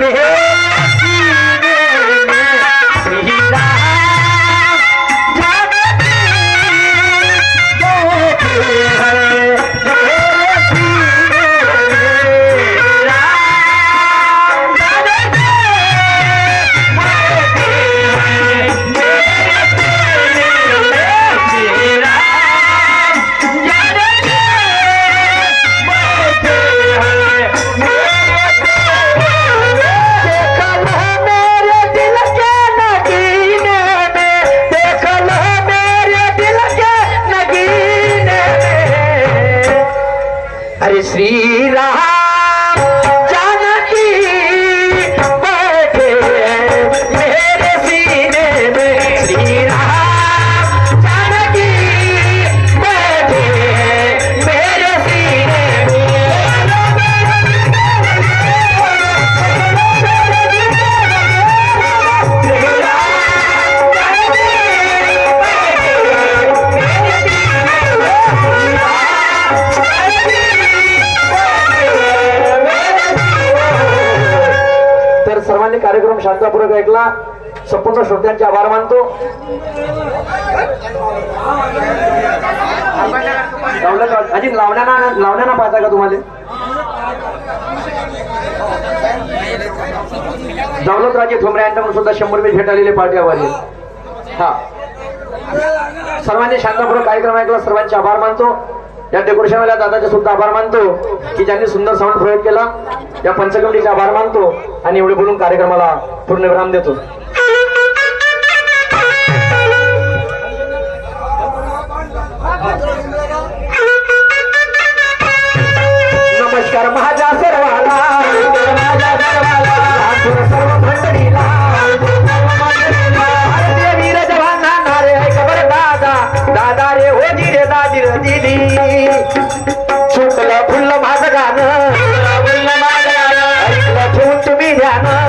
बैठे Sri Ram. तर सर्वांनी कार्यक्रम शांतापूर्वक ऐकला. संपूर्ण श्रोत्यांचे आभार मानतो. अजित लावण्याना लावण्याना पाहता का तुम्हाला? दौलत राजे ठोंबरे यांच्याकडून सुद्धा शंभर रुपये भेट आलेले पार्टी आवाज हा. सर्वांनी शांतापूर्वक कार्यक्रम ऐकला सर्वांचे आभार मानतो. या डेकोरेशनवाल्या दादाचे सुद्धा आभार मानतो. की ज्यांनी सुंदर साऊंड प्रयोग केला त्या पंचकमिटीचे आभार मानतो आणि एवढे बोलून कार्यक्रमाला पूर्णविराम देतो. नमस्कार माझ्या सर्वाला दादा रे हो दिरे दादी दिली Yeah.